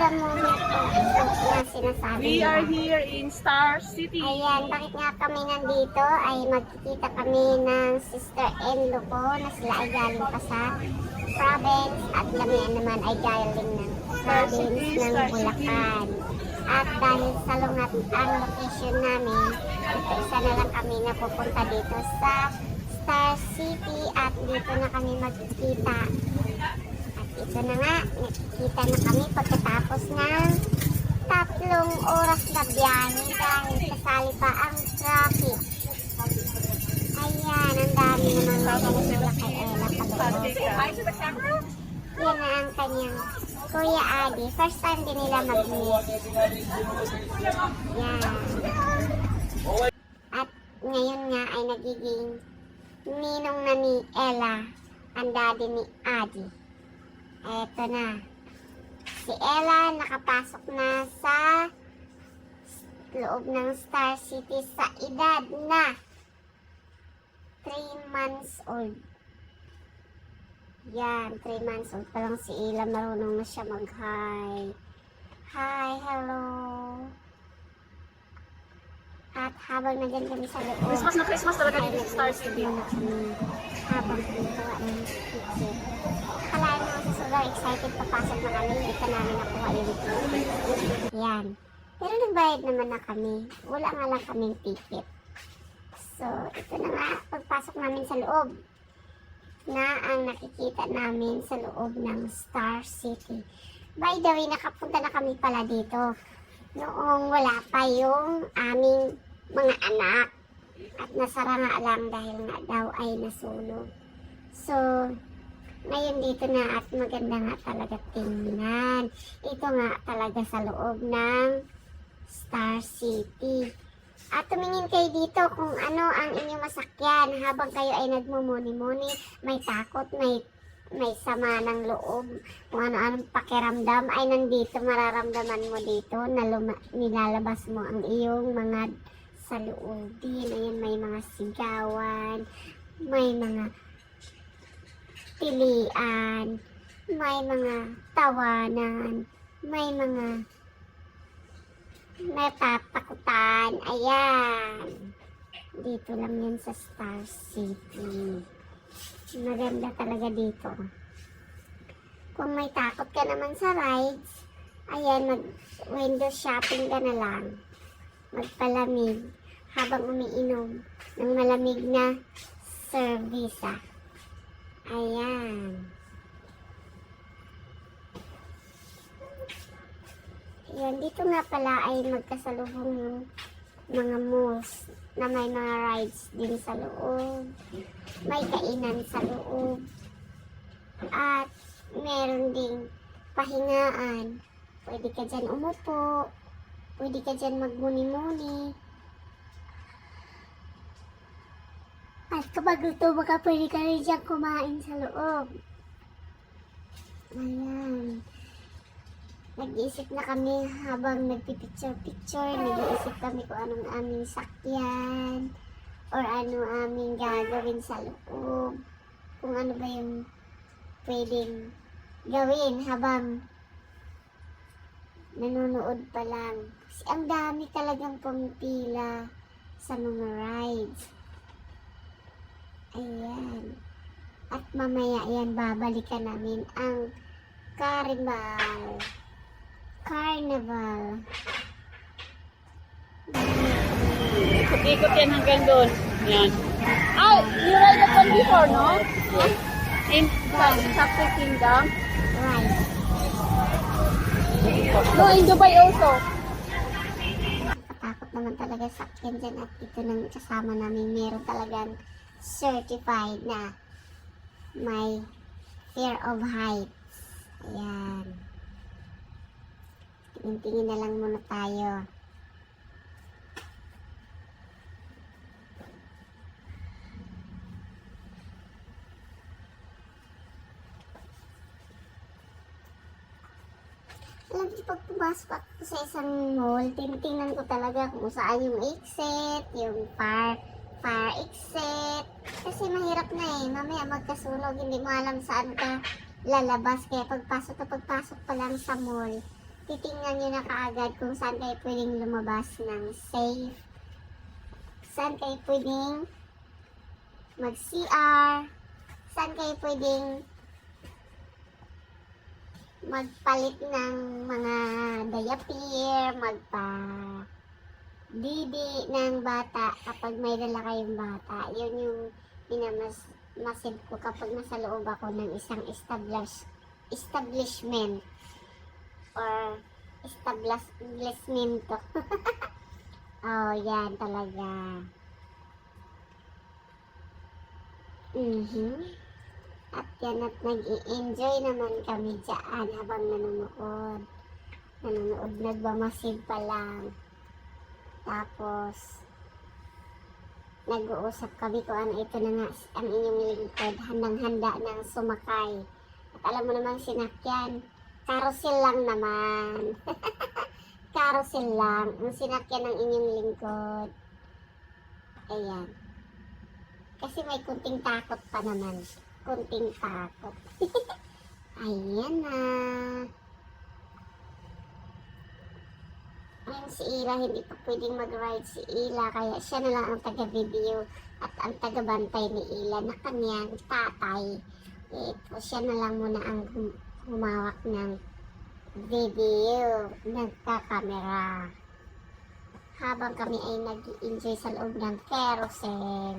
We are here in Star City. Ayan, bakit nga kami nandito ay magkikita kami ng sister-in-law ko na sila ay galing pa sa province at kami naman ay galing ng province ng Bulacan. At dahil salungat ang location namin, isa na lang kami na pupunta dito sa Star City at dito na kami magkikita. Ito na nga, nakikita na kami pagkatapos ng tatlong oras na biyahe dahil kasali pa ang traffic. Ayan, ang dami naman mga sila kay Ella Say pag hi to the camera. Yan na ang kanyang Kuya Adi. First time din nila mag-meet. Yan. At ngayon nga ay nagiging ninong na ni Ella ang daddy ni Adi. Eto na. Si Ella nakapasok na sa loob ng Star City sa edad na 3 months old. Yan, 3 months old pa lang si Ella. Marunong na siya mag-hi. Hi, hello. At habang nandyan kami sa loob, Christmas na Christmas talaga dito sa Star City. habang pinagawa ng ticket. Excited papasok na kami, hindi pa namin nakuha yung ticket. Yan. Pero nagbayad naman na kami. Wala nga lang kaming ticket. So, ito na nga, pagpasok namin sa loob na ang nakikita namin sa loob ng Star City. By the way, nakapunta na kami pala dito noong wala pa yung aming mga anak at nasara nga lang dahil nga daw ay nasunog. So, ngayon dito na at maganda nga talaga tingnan. Ito nga talaga sa loob ng Star City. At tumingin kayo dito kung ano ang inyong masakyan habang kayo ay nagmumuni-muni, may takot, may may sama ng loob, kung ano-anong pakiramdam ay nandito mararamdaman mo dito na luma- nilalabas mo ang iyong mga sa loob din. Ayan, may mga sigawan, may mga pilian, may mga tawanan, may mga natatakutan. Ayan. Dito lang yan sa Star City. Maganda talaga dito. Kung may takot ka naman sa rides, ayan, mag window shopping ka na lang. Magpalamig habang umiinom ng malamig na service. Ayan. Ayan, dito nga pala ay magkasalubong yung mga malls na may mga rides din sa loob. May kainan sa loob. At meron ding pahingaan. Pwede ka dyan umupo. Pwede ka dyan magmuni-muni. At kapag gusto mo ka, pwede ka rin dyan kumain sa loob. Ayan. Nag-iisip na kami habang nagpipicture-picture. Nag-iisip kami kung anong aming sakyan. Or ano aming gagawin sa loob. Kung ano ba yung pwedeng gawin habang nanonood pa lang. Kasi ang dami talagang pumipila sa mga rides. Ayan. At mamaya yan, babalikan namin ang Carnival. Carnival. Ikot-ikot yan hanggang doon. Yan. Ah, you ride one before, no? In sa Sakti Kingdom. Right. No, in Dubai also. Nakatakot naman talaga sa akin dyan at ito nang kasama namin meron talagang certified na may fear of heights. Ayan. Tingin-tingin na lang muna tayo. Alam niyo, pag pumasok sa isang mall, tinitingnan ko talaga kung saan yung exit, yung fire, fire exit. Kasi mahirap na eh, mamaya magkasunog, hindi mo alam saan ka lalabas. Kaya pagpasok na pagpasok pa lang sa mall, titingnan nyo na kaagad kung saan kayo pwedeng lumabas ng safe. Saan kayo pwedeng mag-CR. Saan kayo pwedeng magpalit ng mga diaper, magpa didi ng bata kapag may dala kayong bata. Yun yung minamas masid ko kapag nasa loob ako ng isang establish, establishment or establishment oh, yan talaga. Mhm. At yan at nag-i-enjoy naman kami dyan habang nanonood. Nanonood, nagbamasid pa lang. Tapos, nag-uusap kami kung ano ito na nga ang inyong lingkod. Handang-handa ng sumakay. At alam mo naman sinakyan, carousel lang naman. carousel lang. Ang sinakyan ng inyong lingkod. Ayan. Kasi may kunting takot pa naman. Kunting takot. Ayan na. Ayun si Ila, hindi pa pwedeng mag-ride si Ila. Kaya siya na lang ang taga-video at ang taga-bantay ni Ila na kanyang tatay. Ito, siya na lang muna ang hum- humawak ng video, nagka-camera. Habang kami ay nag enjoy sa loob ng carousel.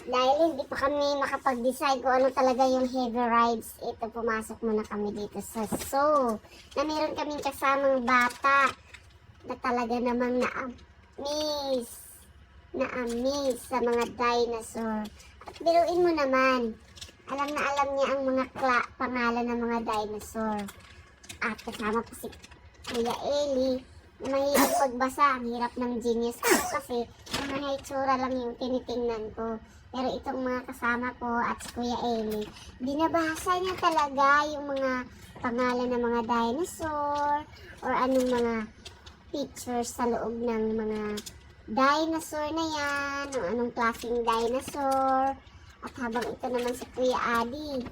At dahil hindi pa kami makapag-decide kung ano talaga yung heavy rides, ito pumasok muna kami dito sa zoo. Na meron kaming kasamang bata na talaga namang na-amaze. Na-amaze sa mga dinosaur. At biruin mo naman, alam na alam niya ang mga kla- pangalan ng mga dinosaur. At kasama pa si Kuya Eli mahirap pagbasa. Ang hirap ng genius ko kasi mga hitsura lang yung tinitingnan ko. Pero itong mga kasama ko at si Kuya Eli, binabasa niya talaga yung mga pangalan ng mga dinosaur or anong mga pictures sa loob ng mga dinosaur na yan, o anong klaseng dinosaur. At habang ito naman si Kuya Adi,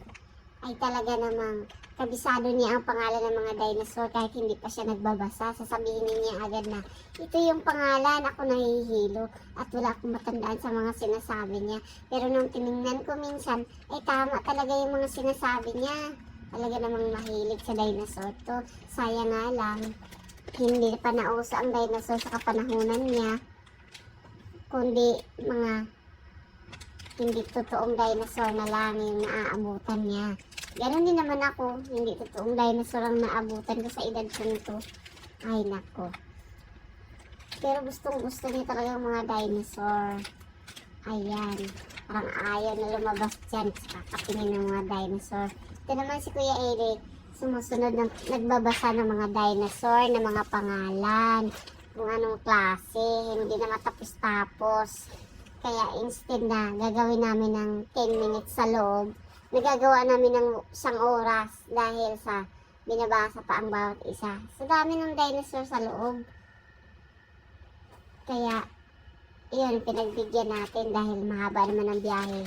ay talaga namang kabisado niya ang pangalan ng mga dinosaur kahit hindi pa siya nagbabasa. Sasabihin niya agad na, ito yung pangalan, ako nahihilo at wala akong matandaan sa mga sinasabi niya. Pero nung tiningnan ko minsan, ay tama talaga yung mga sinasabi niya. Talaga namang mahilig sa dinosaur to. Sayang nga lang, hindi pa nauso ang dinosaur sa kapanahunan niya. Kundi mga hindi totoong dinosaur na lang yung naaabutan niya. Ganon din naman ako, hindi totoong dinosaur ang naabutan ko sa edad ko nito. Ay nako. Pero gustong gusto niya talaga yung mga dinosaur. Ayan. Parang ayaw na lumabas dyan kakatingin ng mga dinosaur. Ito naman si Kuya Eric, sumusunod ng nagbabasa ng mga dinosaur, ng mga pangalan, kung anong klase, hindi na matapos-tapos. Kaya instead na gagawin namin ng 10 minutes sa loob, nagagawa namin ng isang oras dahil sa binabasa pa ang bawat isa. Sa dami ng dinosaur sa loob. Kaya, yun, pinagbigyan natin dahil mahaba naman ang biyahe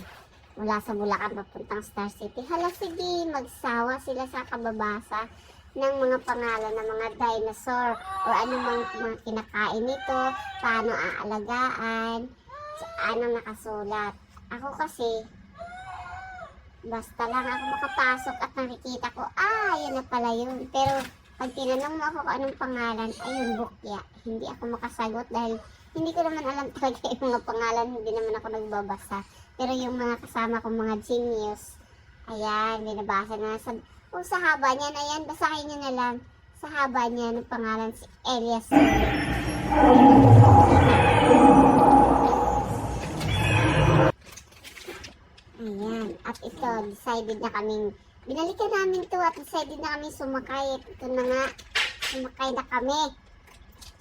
mula sa Bulacan papuntang Star City. Hala, sige, magsawa sila sa kababasa ng mga pangalan ng mga dinosaur o anumang mga kinakain nito, paano aalagaan, anong nakasulat. Ako kasi, basta lang ako makapasok at nakikita ko, ah, yun na pala yun. Pero, pag tinanong mo ako kung anong pangalan, ayun, bukya. Hindi ako makasagot dahil hindi ko naman alam talaga yung mga pangalan, hindi naman ako nagbabasa. Pero yung mga kasama kong mga genius, ayan, binabasa na. Sa, kung sa haba niya na yan, basahin niyo na lang. Sa haba niya, ng pangalan si Elias. At ito, decided na kaming, binalikan namin to at decided na kami sumakay. At ito na nga, sumakay na kami.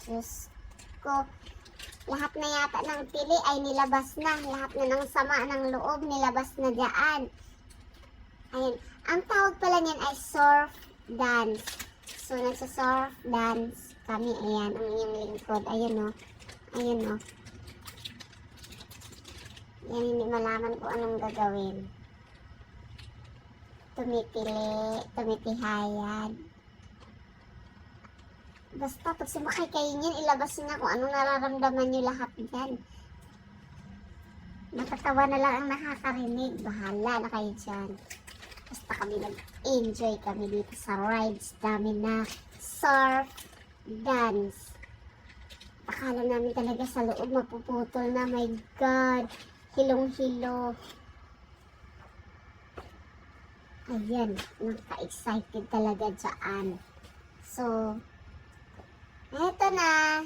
Diyos ko, lahat na yata ng pili ay nilabas na. Lahat na ng sama ng loob nilabas na dyan. Ayan. Ang tawag pala niyan ay surf dance. So, nagsa-surf dance kami. Ayan, ang inyong lingkod. Ayan o. Ayan o. Yan, hindi malaman kung anong gagawin. Tumitili, tumitihayad. Basta pag sumakay kayo niyan, ilabas niyo kung anong nararamdaman niyo lahat dyan. Nakatawa na lang ang nakakarinig. Bahala na kayo dyan. Basta kami nag-enjoy kami dito sa rides namin na surf, dance. Akala namin talaga sa loob mapuputol na. My God. Hilong-hilo. Ayan. Naka-excited talaga dyan. So, eto na.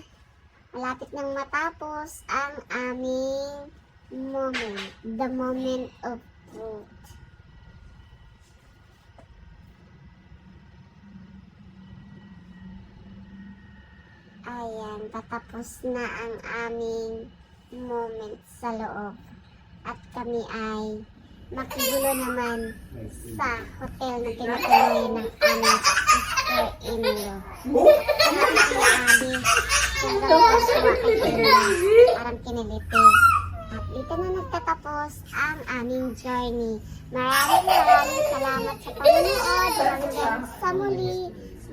Malapit nang matapos ang aming moment. The moment of truth. Ayan, tatapos na ang aming moment sa loob. At kami ay makigulo naman sa hotel na tinutuloy ng aming sister-in-law. Abi, hanggang sa makikita, parang kiniliti. At dito na nagtatapos ang aming journey. Maraming maraming salamat sa panonood. Hanggang sa muli.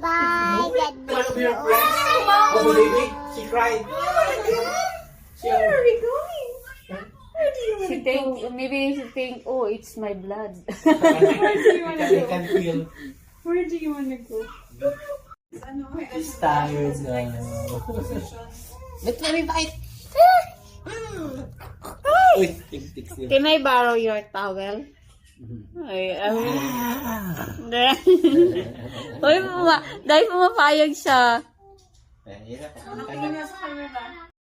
Bye! God bless you all! Oh, baby, she cried. Where are we going? Where do you want She think, go? maybe she think, oh, it's my blood. Where do you want to I go? can feel Where do you want to go? Ano, tired. Let's let me bite. Uy, tik-tik siya. Can I borrow your towel? Ay, I will. Uy, puma, dahil pumapayag siya. Eh, hirap. Tingin nga sa camera.